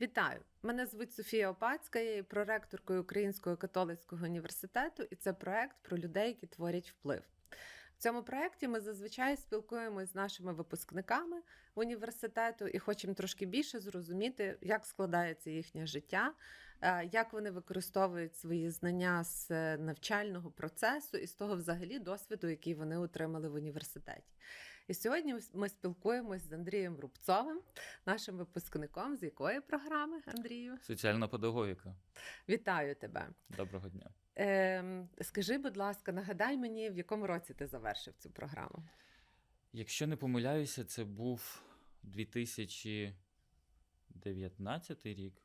Вітаю! Мене звуть Софія Опацька, я є проректоркою Українського католицького університету, і це проект про людей, які творять вплив. В цьому проєкті ми зазвичай спілкуємося з нашими випускниками університету і хочемо трошки більше зрозуміти, як складається їхнє життя, е, як вони використовують свої знання з е, навчального процесу і з того взагалі досвіду, який вони отримали в університеті. І сьогодні ми спілкуємось з Андрієм Рубцовим, нашим випускником з якої програми, Андрію? Соціальна педагогіка. Вітаю тебе. Доброго дня. Ем, скажи, будь ласка, нагадай мені, в якому році ти завершив цю програму? Якщо не помиляюся, це був 2019 рік.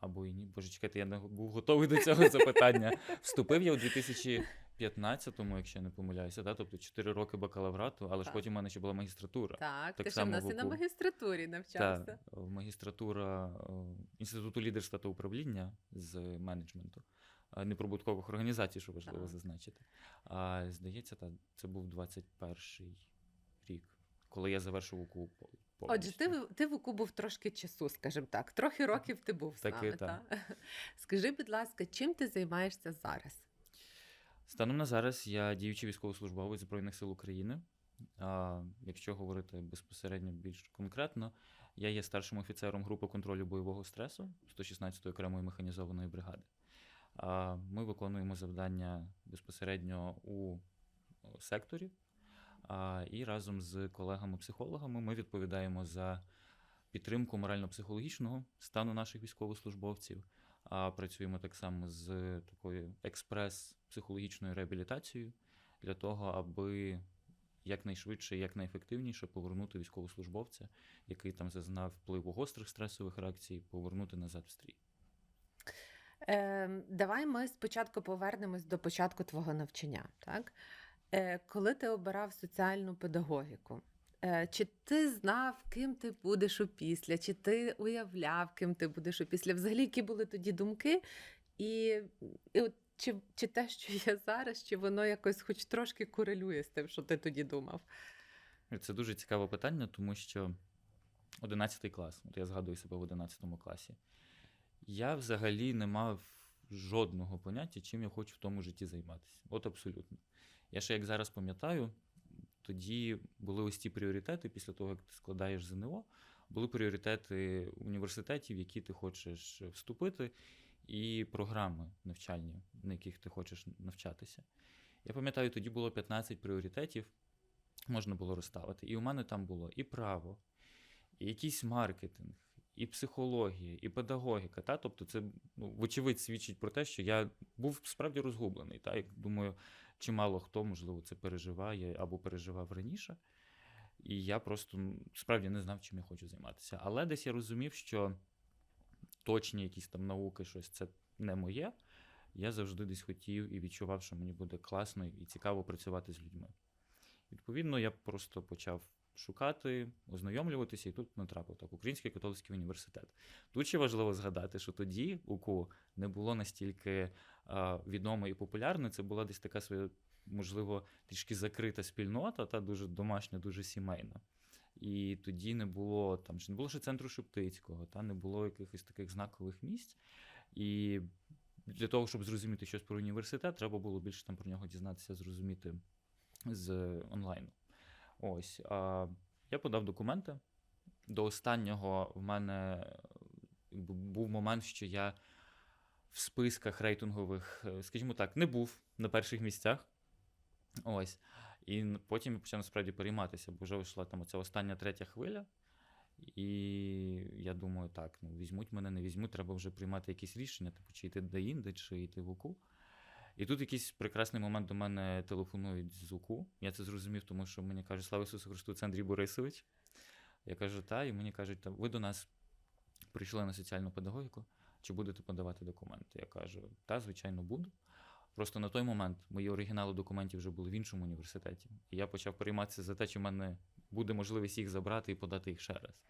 Або і ні. Боже, чекайте, я не був готовий до цього запитання. Вступив я у 2015-му, якщо не помиляюся, да? тобто 4 роки бакалаврату, але ж Так. потім в мене ще була магістратура. Так, Так ти ще в нас і на магістратурі навчався. Так, магістратура е, Інституту лідерства та управління з менеджменту е, неприбуткових організацій, що важливо Так. зазначити. А здається, та, це був 21-й рік, коли я завершив УКУ. по- Отже, ти, ти в УКУ був трошки часу, скажімо так. Трохи років ти був з нами. так. Та? Скажи, будь ласка, чим ти займаєшся зараз? Станом на зараз я діючий військовослужбовець Збройних сил України. А, якщо говорити безпосередньо більш конкретно, я є старшим офіцером групи контролю бойового стресу 116-ї окремої механізованої бригади. А, ми виконуємо завдання безпосередньо у секторі. А, і разом з колегами-психологами ми відповідаємо за підтримку морально-психологічного стану наших військовослужбовців. А працюємо так само з такою експрес-психологічною реабілітацією для того, аби якнайшвидше якнайефективніше повернути військовослужбовця, який там зазнав впливу гострих стресових реакцій, повернути назад в стрій. Е, давай ми спочатку повернемось до початку твого навчання. Так? Е, коли ти обирав соціальну педагогіку, чи ти знав, ким ти будеш опісля, чи ти уявляв, ким ти будеш опісля? Взагалі, які були тоді думки? І, і от, чи, чи те, що є зараз, чи воно якось хоч трошки корелює з тим, що ти тоді думав? Це дуже цікаве питання, тому що 11 клас, от я згадую себе в 11 класі, я взагалі не мав жодного поняття, чим я хочу в тому житті займатися. От абсолютно. Я ще як зараз пам'ятаю, тоді були ось ті пріоритети після того, як ти складаєш ЗНО, були пріоритети університетів, в які ти хочеш вступити, і програми навчальні, на яких ти хочеш навчатися. Я пам'ятаю, тоді було 15 пріоритетів, можна було розставити. І у мене там було і право, і якийсь маркетинг, і психологія, і педагогіка. Та? Тобто, це ну, вочевидь свідчить про те, що я був справді розгублений. Та? Думаю, чимало хто, можливо, це переживає або переживав раніше. І я просто справді не знав, чим я хочу займатися. Але десь я розумів, що точні якісь там науки, щось це не моє. Я завжди десь хотів і відчував, що мені буде класно і цікаво працювати з людьми. Відповідно, я просто почав шукати, ознайомлюватися, і тут натрапив так, Український католицький університет. Тут ще важливо згадати, що тоді УКУ не було настільки відомо і популярне. Це була десь така своя, можливо, трішки закрита спільнота, та дуже домашня, дуже сімейна. І тоді не було там не було ще центру Шептицького, та не було якихось таких знакових місць. І для того, щоб зрозуміти щось про університет, треба було більше там про нього дізнатися, зрозуміти з онлайну. Ось. Я подав документи. До останнього в мене був момент, що я в списках рейтингових, е, скажімо так, не був на перших місцях. Ось. І потім я почав насправді перейматися, бо вже вийшла там оця остання третя хвиля. І я думаю, так, ну візьмуть мене, не візьмуть, треба вже приймати якісь рішення, типу, чи йти до Інди, чи йти в УКУ. І тут якийсь прекрасний момент до мене телефонують з УКУ. Я це зрозумів, тому що мені кажуть, слава Ісусу Христу, це Андрій Борисович. Я кажу, та, і мені кажуть, та ви до нас прийшли на соціальну педагогіку, чи будете подавати документи? Я кажу, та, звичайно, буду. Просто на той момент мої оригінали документів вже були в іншому університеті. І я почав перейматися за те, чи в мене буде можливість їх забрати і подати їх ще раз.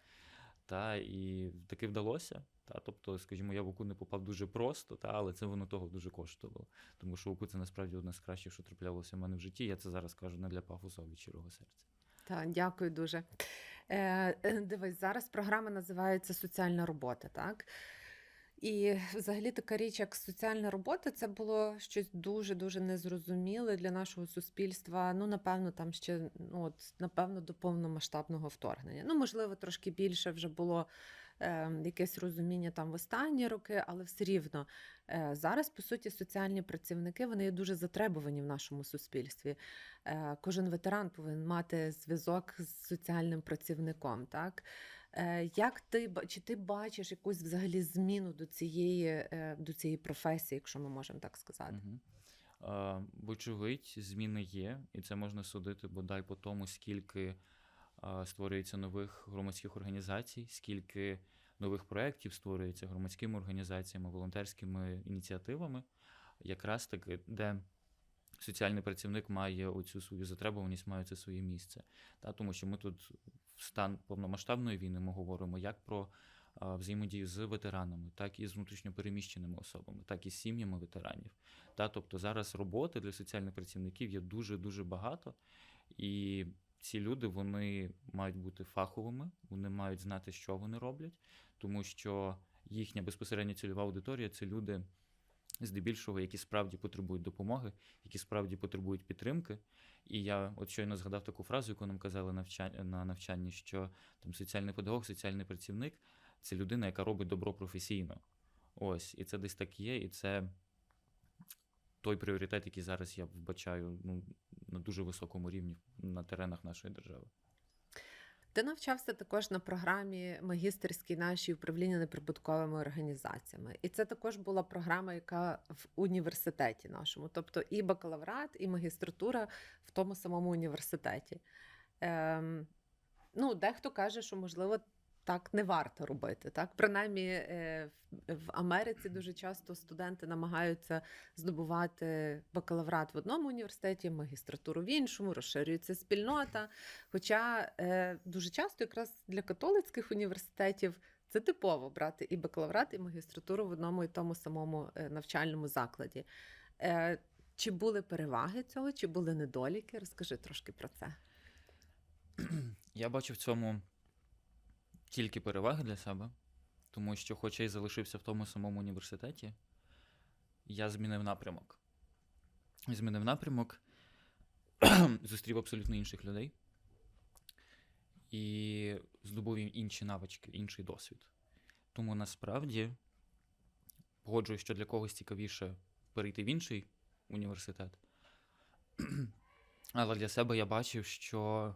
Та, і таки вдалося. Та, тобто, скажімо, я в УКУ не попав дуже просто, та, але це воно того дуже коштувало. Тому що УКУ це насправді одне з кращих, що траплялося в мене в житті. Я це зараз кажу не для пафосу, а від щирого серця. Так, дякую дуже. Е, е, дивись, зараз програма називається Соціальна робота, так? І взагалі така річ, як соціальна робота, це було щось дуже-дуже незрозуміле для нашого суспільства. Ну, напевно, там ще ну, от, напевно, до повномасштабного вторгнення. Ну, можливо, трошки більше вже було е, якесь розуміння там в останні роки, але все рівно е, зараз, по суті, соціальні працівники вони є дуже затребувані в нашому суспільстві. Е, кожен ветеран повинен мати зв'язок з соціальним працівником. Так? Е, Як ти чи ти бачиш якусь взагалі зміну до цієї, е, до цієї професії, якщо ми можемо так сказати? Угу. Вочевидь, зміни є, і це можна судити бодай по тому, скільки створюється нових громадських організацій, скільки нових проєктів створюється громадськими організаціями, волонтерськими ініціативами, якраз таки, де соціальний працівник має оцю свою затребуваність, має це своє місце. Та, тому що ми тут стан повномасштабної війни ми говоримо як про взаємодію з ветеранами, так і з внутрішньопереміщеними особами, так і з сім'ями ветеранів. Та, тобто зараз роботи для соціальних працівників є дуже-дуже багато, і ці люди вони мають бути фаховими, вони мають знати, що вони роблять, тому що їхня безпосередня цільова аудиторія це люди, здебільшого, які справді потребують допомоги, які справді потребують підтримки. І я от щойно згадав таку фразу, яку нам казали навча- на навчанні, що там соціальний педагог, соціальний працівник це людина, яка робить добро професійно. Ось, і це десь так є, і це той пріоритет, який зараз я вбачаю ну, на дуже високому рівні на теренах нашої держави. Ти навчався також на програмі магістерській нашій управління неприбутковими організаціями. І це також була програма, яка в університеті нашому, тобто і бакалаврат, і магістратура в тому самому університеті. Ем, ну, дехто каже, що можливо. Так не варто робити. Так, принаймні е, в- Америці дуже часто студенти намагаються здобувати бакалаврат в одному університеті, магістратуру в іншому, розширюється спільнота. Хоча е, дуже часто якраз для католицьких університетів це типово брати і бакалаврат, і магістратуру в одному і тому самому е, навчальному закладі. Чи були переваги цього, чи були недоліки? Розкажи трошки про це. Я бачу в цьому тільки переваги для себе, тому що, хоча й залишився в тому самому університеті, я змінив напрямок. Змінив напрямок, зустрів абсолютно інших людей і здобув їм інші навички, інший досвід. Тому насправді погоджуюсь, що для когось цікавіше перейти в інший університет. Але для себе я бачив, що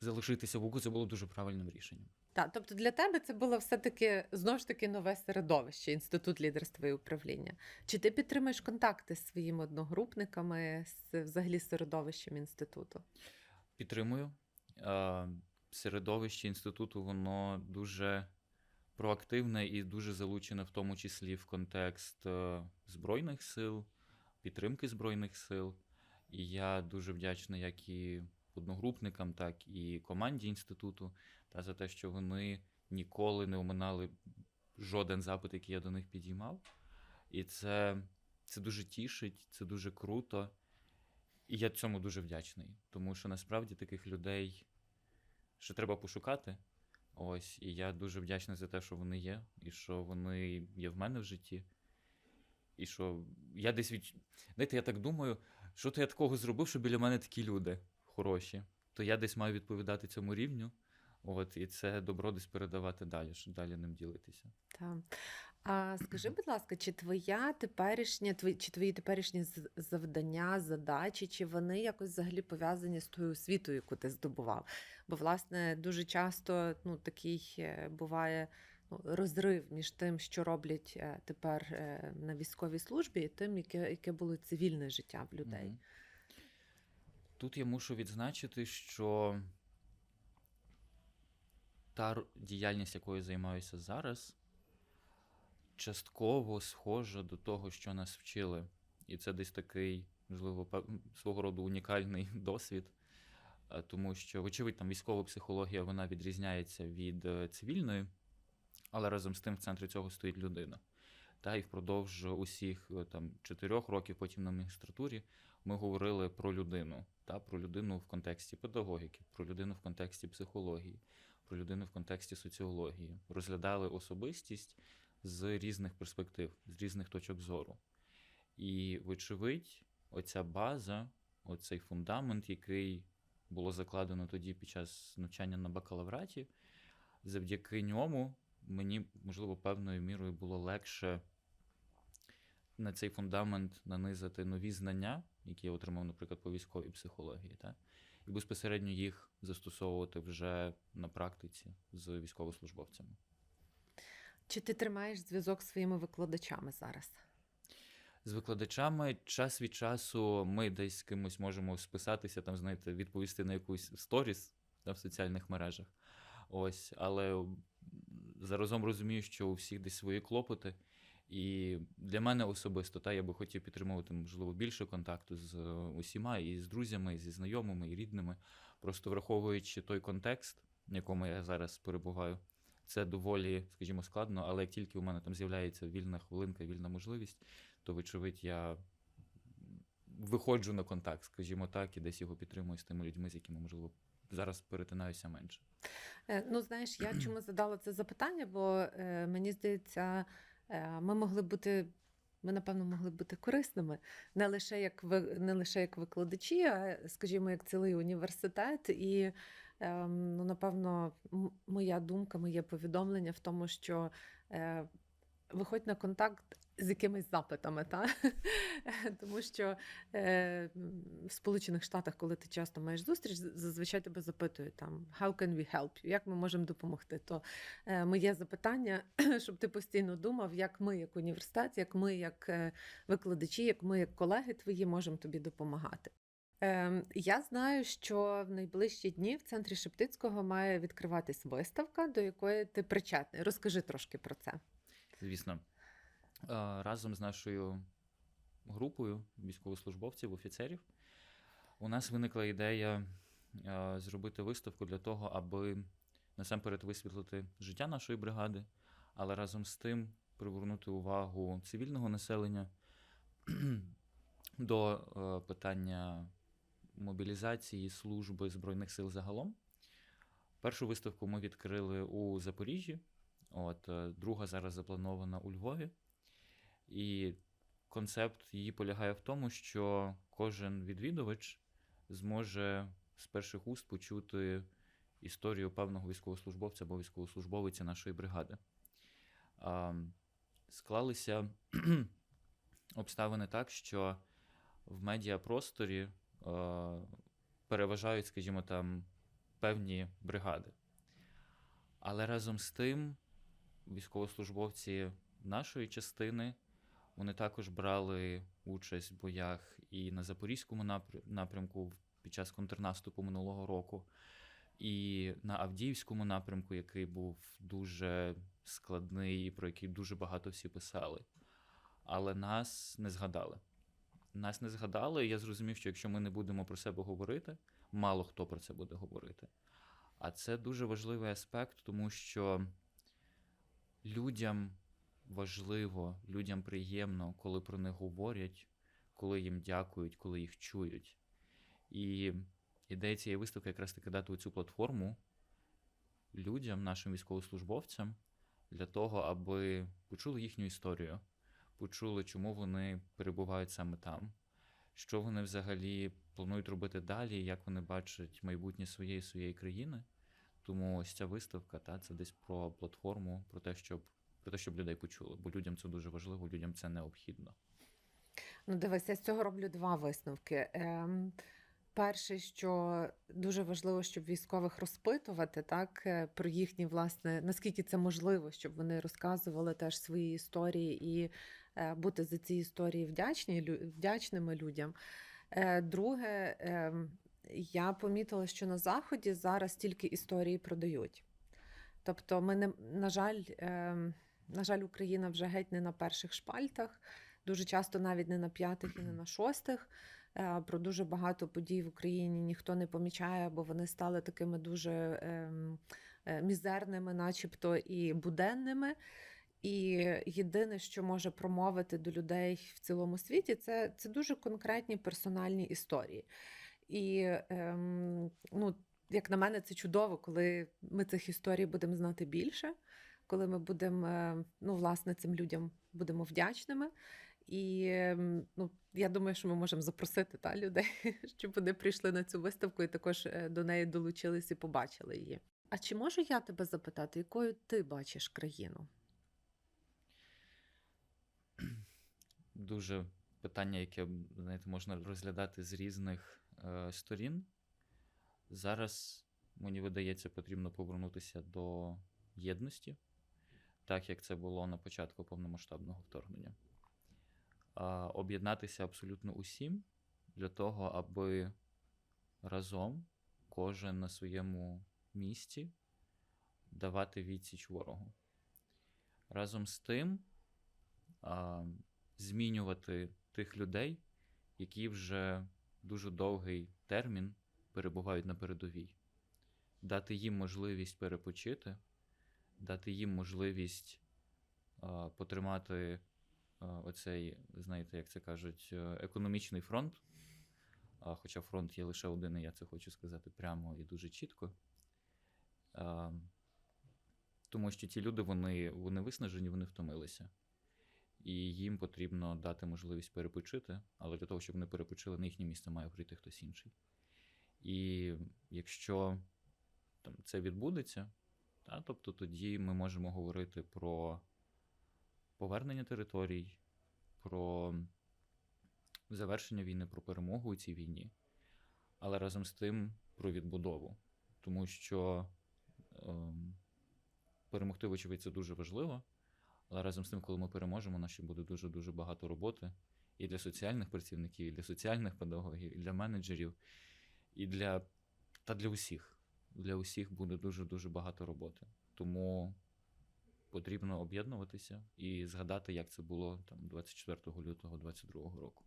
залишитися в УКУ це було дуже правильним рішенням. Так, тобто для тебе це було все-таки знову ж таки нове середовище, інститут лідерства і управління. Чи ти підтримуєш контакти з своїми одногрупниками, з взагалі середовищем інституту? Підтримую. Середовище інституту воно дуже проактивне і дуже залучене, в тому числі в контекст е, Збройних сил, підтримки Збройних сил. І я дуже вдячний як і одногрупникам, так і команді інституту, та за те, що вони ніколи не оминали жоден запит, який я до них підіймав. І це, це дуже тішить, це дуже круто. І я цьому дуже вдячний, тому що насправді таких людей ще треба пошукати. Ось, і я дуже вдячний за те, що вони є, і що вони є в мене в житті. І що я десь від... Знаєте, я так думаю, що то я такого зробив, що біля мене такі люди хороші. То я десь маю відповідати цьому рівню. От, і це добро десь передавати далі, щоб далі ним ділитися. Так. А скажи, будь ласка, чи твоя теперішня, твої, чи твої теперішні завдання, задачі, чи вони якось взагалі пов'язані з тою освітою, яку ти здобував? Бо, власне, дуже часто ну, такий е, буває ну, розрив між тим, що роблять е, тепер е, на військовій службі, і тим, яке, яке було цивільне життя в людей. Мгм. Тут я мушу відзначити, що та діяльність, якою займаюся зараз, частково схожа до того, що нас вчили. І це десь такий, можливо, свого роду унікальний досвід. Е, Тому що, вочевидь, там військова психологія вона відрізняється від е, цивільної, але разом з тим в центрі цього стоїть людина. Та і впродовж усіх е, там чотирьох років, потім на магістратурі, ми говорили про людину, та про людину в контексті педагогіки, про людину в контексті психології, про людину в контексті соціології, розглядали особистість з різних перспектив, з різних точок зору. І, вочевидь, оця база, оцей фундамент, який було закладено тоді під час навчання на бакалавраті, завдяки ньому мені, можливо, певною мірою було легше на цей фундамент нанизати нові знання, які я отримав, наприклад, по військовій психології, та? і безпосередньо їх застосовувати вже на практиці з військовослужбовцями. Чи ти тримаєш зв'язок з своїми викладачами зараз? З викладачами час від часу ми десь з кимось можемо списатися, там, знаєте, відповісти на якусь сторіс да, в соціальних мережах. Ось, але заразом розумію, що у всіх десь свої клопоти. І для мене особисто та я би хотів підтримувати, можливо, більше контакту з усіма, і з друзями, і зі знайомими, і рідними. Просто враховуючи той контекст, в якому я зараз перебуваю, це доволі, скажімо, складно, але як тільки у мене там з'являється вільна хвилинка, вільна можливість, то, вочевидь, я виходжу на контакт, скажімо так, і десь його підтримую з тими людьми, з якими, можливо, зараз перетинаюся менше. Е, Ну, знаєш, я чому задала це запитання, бо е, мені здається, е, ми могли бути. Ми, напевно, могли бути корисними не лише як не лише як викладачі, а скажімо, як цілий університет. І ем, ну, напевно, моя думка, моє повідомлення в тому, що е, виходь на контакт з якимись запитами, та? тому що е, в Сполучених Штатах, коли ти часто маєш зустріч, зазвичай тебе запитують там How can we help you? Як ми можемо допомогти? То е, моє запитання, щоб ти постійно думав, як ми, як університет, як ми, як е, викладачі, як ми, як колеги твої, можемо тобі допомагати. Ем, Я знаю, що в найближчі дні в центрі Шептицького має відкриватись виставка, до якої ти причетний. Розкажи трошки про це. Звісно, Е, разом з нашою групою військовослужбовців, офіцерів, у нас виникла ідея е, зробити виставку для того, аби насамперед висвітлити життя нашої бригади, але разом з тим привернути увагу цивільного населення до е, питання мобілізації служби Збройних сил загалом. Першу виставку ми відкрили у Запоріжжі. От, е, друга зараз запланована у Львові. І концепт її полягає в тому, що кожен відвідувач зможе з перших уст почути історію певного військовослужбовця або військовослужбовиці нашої бригади. Склалися обставини так, що в медіапросторі переважають, скажімо, там певні бригади. Але разом з тим військовослужбовці нашої частини вони також брали участь в боях і на Запорізькому напрямку під час контрнаступу минулого року, і на Авдіївському напрямку, який був дуже складний про який дуже багато всі писали. Але нас не згадали. Нас не згадали, і я зрозумів, що якщо ми не будемо про себе говорити, мало хто про це буде говорити. А це дуже важливий аспект, тому що людям важливо, людям приємно, коли про них говорять, коли їм дякують, коли їх чують. І ідея цієї виставки якраз таки дати цю платформу людям, нашим військовослужбовцям, для того, аби почули їхню історію, почули, чому вони перебувають саме там, що вони взагалі планують робити далі, як вони бачать майбутнє своєї своєї країни. Тому ось ця виставка, та це десь про платформу, про те, щоб про те, щоб людей почули, бо людям це дуже важливо, людям це необхідно. Ну, дивись, я з цього роблю два висновки. Ем, перший, що дуже важливо, щоб військових розпитувати так, е, про їхні, власне, наскільки це можливо, щоб вони розказували теж свої історії і е, бути за ці історії вдячні, вдячними людям. Е, друге, ем, я помітила, що на Заході зараз тільки історії продають. Тобто, ми не, на жаль, ем, на жаль, Україна вже геть не на перших шпальтах дуже часто навіть не на п'ятих і не на шостих. Е, Про дуже багато подій в Україні ніхто не помічає, бо вони стали такими дуже ем, е, мізерними, начебто, і буденними. І єдине, що може промовити до людей в цілому світі, це, це дуже конкретні персональні історії. І ем, ну, як на мене, це чудово, коли ми цих історій будемо знати більше, коли ми будемо е, ну, власне, цим людям будемо вдячними. І ну, я думаю, що ми можемо запросити та, людей, щоб вони прийшли на цю виставку і також е, до неї долучились і побачили її. А чи можу я тебе запитати, якою ти бачиш країну? Дуже питання, яке знаєте, можна розглядати з різних е, сторін. Зараз мені видається, потрібно повернутися до єдності, так як це було на початку повномасштабного вторгнення. Об'єднатися абсолютно усім для того, аби разом кожен на своєму місці давати відсіч ворогу. Разом з тим змінювати тих людей, які вже дуже довгий термін перебувають на передовій, дати їм можливість перепочити, дати їм можливість а, потримати а, оцей, знаєте, як це кажуть, е, економічний фронт. А, хоча фронт є лише один, і я це хочу сказати прямо і дуже чітко. А, тому що ті люди, вони, вони виснажені, вони втомилися. І їм потрібно дати можливість перепочити, але для того, щоб вони перепочили, на їхнє місце має прийти хтось інший. І якщо там, це відбудеться, та, тобто тоді ми можемо говорити про повернення територій, про завершення війни, про перемогу у цій війні, але разом з тим про відбудову. Тому що ем, перемогти, вочевидь, це дуже важливо. Але разом з тим, коли ми переможемо, у нас ще буде дуже-дуже багато роботи і для соціальних працівників, і для соціальних педагогів, і для менеджерів, і для та для усіх. Для усіх буде дуже-дуже багато роботи. Тому потрібно об'єднуватися і згадати, як це було там 24 лютого 22 року.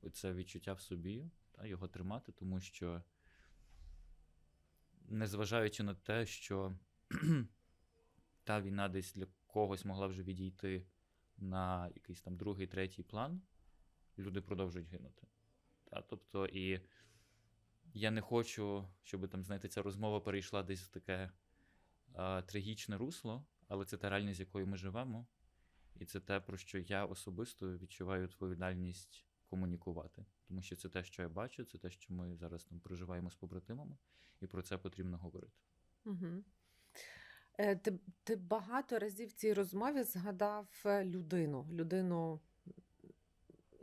Оце відчуття в собі, та, його тримати, тому що, незважаючи на те, що та війна десь для когось могла вже відійти на якийсь там другий, третій план, люди продовжують гинути. Та, тобто, і я не хочу, щоб там, знаєте, ця розмова перейшла десь в таке а, трагічне русло, але це та реальність, з якою ми живемо, і це те, про що я особисто відчуваю відповідальність комунікувати. Тому що це те, що я бачу, це те, що ми зараз там проживаємо з побратимами, і про це потрібно говорити. Угу. Ти, ти багато разів в цій розмові згадав е, людину. Людину,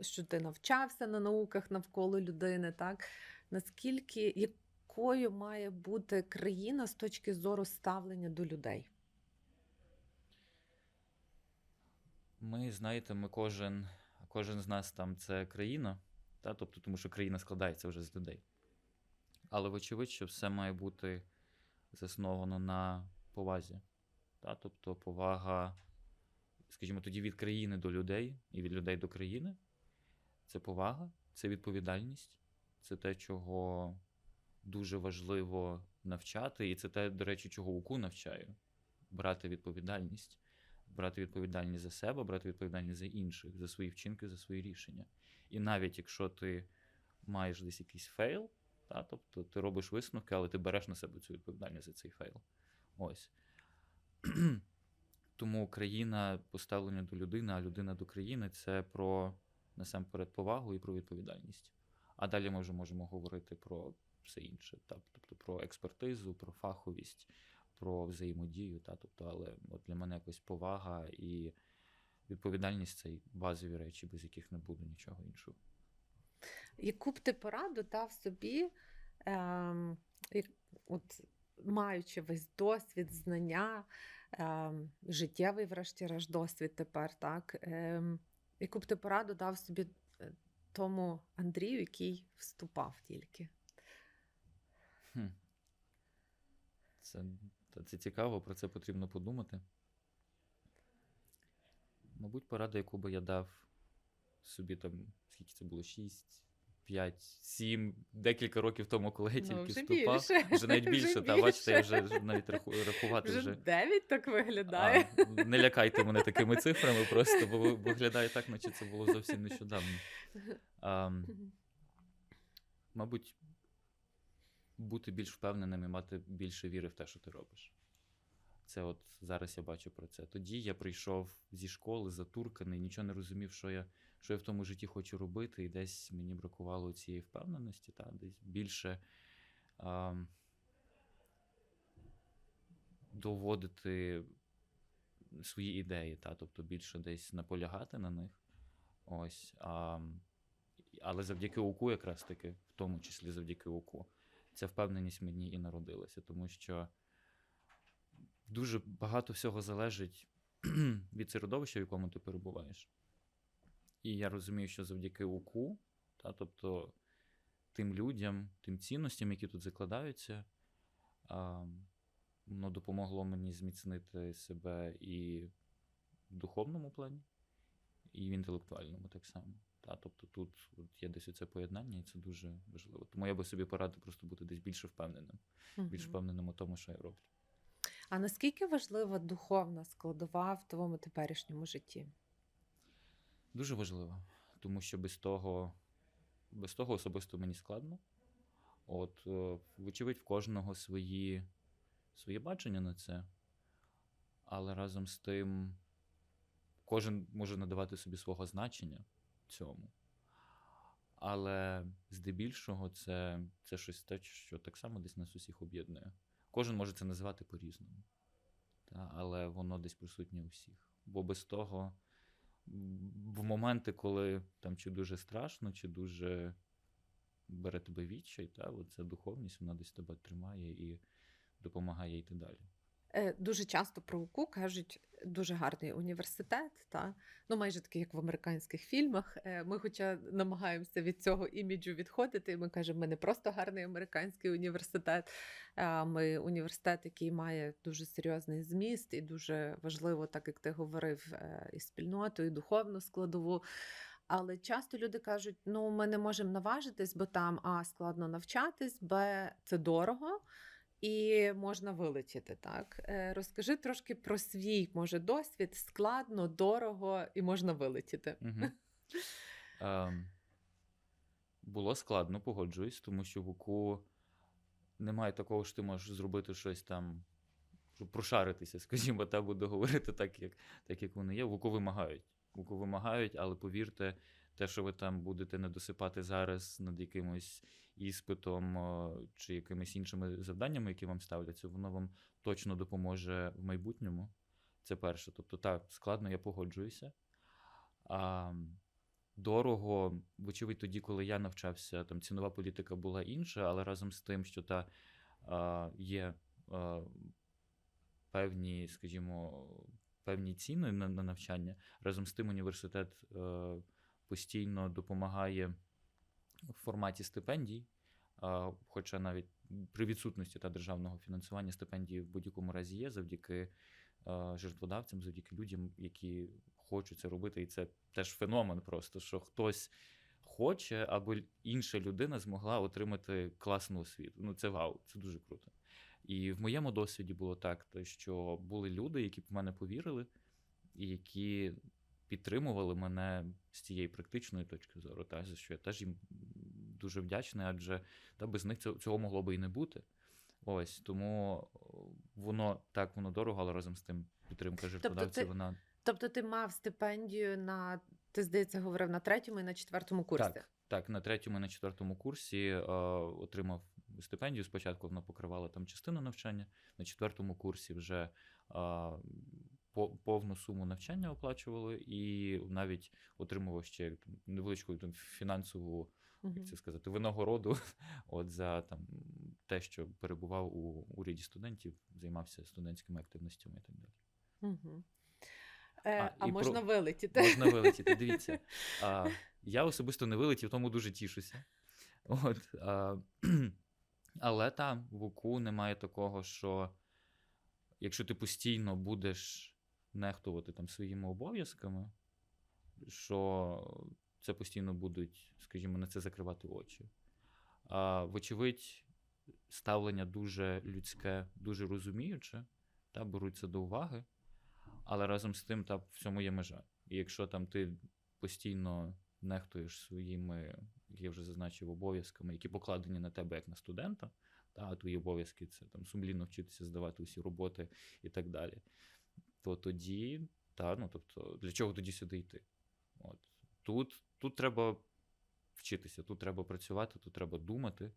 що ти навчався на науках навколо людини, так? Наскільки якою має бути країна з точки зору ставлення до людей? Ми, знаєте, ми кожен, кожен з нас там це країна, та? тобто, тому що країна складається вже з людей. Але вочевидь, що все має бути засновано на повазі. Та? Тобто повага, скажімо, тоді від країни до людей і від людей до країни. Це повага, це відповідальність, це те, чого дуже важливо навчати, і це те, до речі, чого УКУ навчаю. Брати відповідальність, брати відповідальність за себе, брати відповідальність за інших, за свої вчинки, за свої рішення. І навіть якщо ти маєш десь якийсь фейл, та, тобто ти робиш висновки, але ти береш на себе цю відповідальність за цей фейл. Ось. Тому країна поставлення до людини, а людина до країни це про насамперед повагу і про відповідальність. А далі ми вже можемо говорити про все інше, тобто про експертизу, про фаховість, про взаємодію. Та, тобто, але от для мене якось повага і відповідальність це базові речі, без яких не буде нічого іншого. Яку б ти пораду дав собі, ем, от маючи весь досвід, знання, ем, життєвий, врешті-решт, досвід тепер, так? Ем, яку б ти пораду дав собі е, тому Андрію, який вступав тільки? Це, це цікаво, про це потрібно подумати. Мабуть, порада, яку би я дав собі там, скільки це було, 6, 5-7, декілька років тому, коли я Ну, тільки вже вступав. більше. Вже навіть більше, Вже та бачите, я вже навіть рахувати Вже вже. 9 так виглядає. А, не лякайте мене такими цифрами, просто бо виглядає так, наче це було зовсім нещодавно. А, мабуть, бути більш впевненим і мати більше віри в те, що ти робиш. Це от зараз я бачу про це. Тоді я прийшов зі школи затурканий, нічого не розумів, що я, що я в тому житті хочу робити, і десь мені бракувало цієї впевненості, та, десь більше а, доводити свої ідеї, та, тобто більше десь наполягати на них. Ось. А, але завдяки УКУ, якраз таки, в тому числі завдяки УКУ, ця впевненість мені і народилася, тому що дуже багато всього залежить від середовища, в якому ти перебуваєш. І я розумію, що завдяки УКУ, та, тобто тим людям, тим цінностям, які тут закладаються, а, воно допомогло мені зміцнити себе і в духовному плані, і в інтелектуальному так само. Та, тобто тут от є десь оце поєднання, і це дуже важливо. Тому я би собі порадив просто бути десь більше впевненим, більш впевненим у тому, що я роблю. А наскільки важлива духовна складова в твоєму теперішньому житті? Дуже важливо, тому що без того, без того особисто мені складно. От, е, вочевидь, в кожного свої, свої бачення на це, але разом з тим кожен може надавати собі свого значення цьому. Але здебільшого це, це щось те, що так само десь нас усіх об'єднує. Кожен може це називати по-різному. Але воно десь присутнє у всіх. Бо без того, в моменти, коли там чи дуже страшно, чи дуже бере тебе відчай, та, от ця духовність, вона десь тебе тримає і допомагає йти далі. Е, Дуже часто про УКУ кажуть дуже гарний університет, та ну майже такий, як в американських фільмах. Е, Ми, хоча намагаємося від цього іміджу відходити, ми кажемо, ми не просто гарний американський університет, а ми університет, який має дуже серйозний зміст, і дуже важливо, так як ти говорив, е, і спільноту, і духовну складову. Але часто люди кажуть: ну ми не можемо наважитись, бо там а складно навчатись, б це дорого і можна вилетіти. Так Е, розкажи трошки про свій може досвід. Складно, дорого і можна вилетіти. Угу. Ем, було складно, погоджуюсь, тому що в УКУ немає такого, що ти можеш зробити щось там, щоб прошаритися, скажімо, та буду говорити так, як, так, як вони є. В УКУ вимагають. В УКУ вимагають, але повірте, те, що ви там будете не досипати зараз над якимось іспитом чи якимись іншими завданнями, які вам ставляться, воно вам точно допоможе в майбутньому. Це перше. Тобто, так, складно, я погоджуюся. А, дорого, вочевидь, тоді, коли я навчався, там цінова політика була інша, але разом з тим, що та а, є а, певні, скажімо, певні ціни на, на навчання, разом з тим університет е, постійно допомагає в форматі стипендій. Хоча навіть при відсутності та державного фінансування стипендії в будь-якому разі є завдяки жертводавцям, завдяки людям, які хочуть це робити. І це теж феномен, просто що хтось хоче, або інша людина змогла отримати класну освіту. Ну це вау, це дуже круто. І в моєму досвіді було так, що були люди, які в мене повірили, і які підтримували мене з цієї практичної точки зору, та, за що я теж їм дуже вдячний, адже та, без них цього, могло би і не бути. Ось тому воно так, воно дорого, але разом з тим підтримка жертводавців, ти- вона Тобто, ти мав стипендію на ти здається, говорив на третьому і на четвертому курсі. Так, так, на третьому і на четвертому курсі е, отримав стипендію. Спочатку вона покривала там частину навчання, на четвертому курсі вже е, повну суму навчання оплачували, і навіть отримував ще невеличку там, фінансову, Мгм. як це сказати, винагороду от, за там, те, що перебував у уряді студентів, займався студентськими активностями і так далі. Мгм. Е, А, а можна про- вилетіти. Можна вилетіти. Дивіться. А, я особисто не вилетів, тому дуже тішуся. От, а, але там в УКУ немає такого, що якщо ти постійно будеш нехтувати там своїми обов'язками, що це постійно будуть, скажімо, на це закривати очі. А, вочевидь, ставлення дуже людське, дуже розуміюче, та, беруть це до уваги, але разом з тим та, в цьому є межа. І якщо там ти постійно нехтуєш своїми, як я вже зазначив, обов'язками, які покладені на тебе як на студента, та, твої обов'язки це там сумлінно вчитися здавати усі роботи і так далі, то тоді, та, ну, тобто, для чого тоді сюди йти? От. Тут, тут треба вчитися, тут треба працювати, тут треба думати,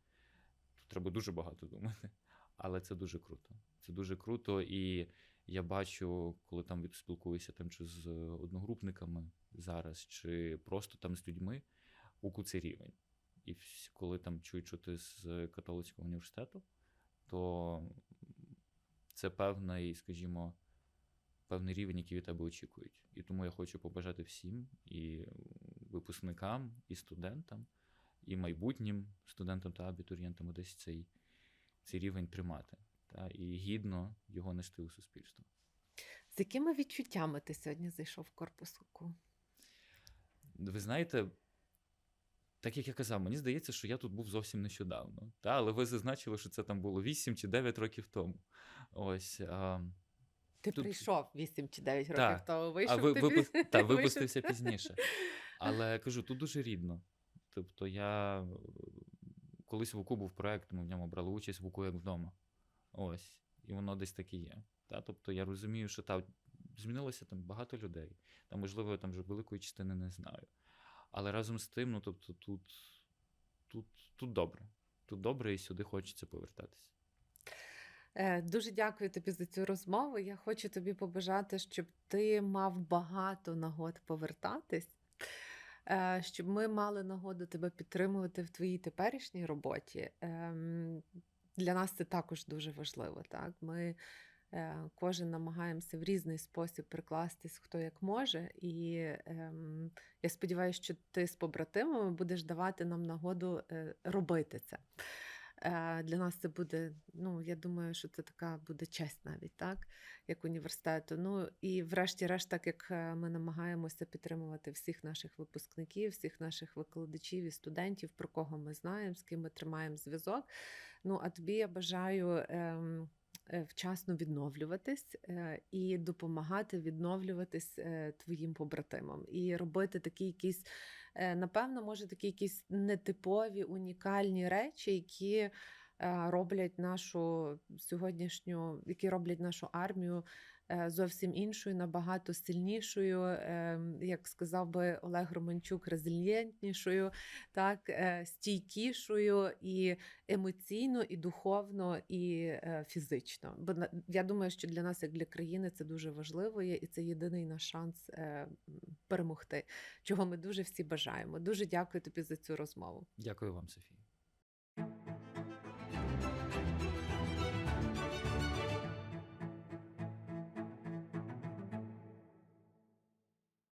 тут треба дуже багато думати. Але це дуже круто. Це дуже круто, і я бачу, коли там спілкуюся там чи з одногрупниками зараз, чи просто там з людьми, уку це рівень. І коли там чують, що ти з католицького університету, то це певний, скажімо, певний рівень, який від тебе очікують. І тому я хочу побажати всім і випускникам, і студентам, і майбутнім студентам та абітурієнтам десь цей, цей рівень тримати та, і гідно його нести у суспільство. З якими відчуттями ти сьогодні зайшов в корпус УКУ? Ви знаєте, так як я казав, мені здається, що я тут був зовсім нещодавно. Та? Але ви зазначили, що це там було 8 чи 9 років тому. Ось. А, Ти Тут- прийшов 8 чи 9 Так. років тому, вийшов а ви, ти випус... піз- та, випустився пізніше. Але кажу, тут дуже рідно. Тобто я колись в УКУ був проект, ми в ньому брали участь в УКУ як вдома. Ось. І воно десь так і є. Та? Тобто я розумію, що та, змінилося там багато людей. Та, можливо, я там вже великої частини не знаю. Але разом з тим, ну тобто, тут, тут, тут добре. Тут добре, і сюди хочеться повертатися. Е, Дуже дякую тобі за цю розмову. Я хочу тобі побажати, щоб ти мав багато нагод повертатись, е, щоб ми мали нагоду тебе підтримувати в твоїй теперішній роботі. Ем, Для нас це також дуже важливо. Так? Ми е, кожен намагаємося в різний спосіб прикластись, хто як може. І ем, я сподіваюся, що ти з побратимами будеш давати нам нагоду робити це. Е, Для нас це буде, ну я думаю, що це така буде честь навіть, так, як університету. Ну і врешті-решт, так як е, ми намагаємося підтримувати всіх наших випускників, всіх наших викладачів і студентів, про кого ми знаємо, з ким ми тримаємо зв'язок. Ну а тобі я бажаю. ем, е, Вчасно відновлюватись і допомагати відновлюватись твоїм побратимам, і робити такі якісь, е, напевно, може, такі якісь нетипові, унікальні речі, які е, роблять нашу сьогоднішню, які роблять нашу армію е, зовсім іншою, набагато сильнішою, е, як сказав би Олег Романчук, резильєнтнішою, так, е, стійкішою і емоційно, і духовно, і е, фізично. Бо я думаю, що для нас, як для країни, це дуже важливо є, і це єдиний наш шанс е, перемогти, чого ми дуже всі бажаємо. Дуже дякую тобі за цю розмову. Дякую вам, Софія.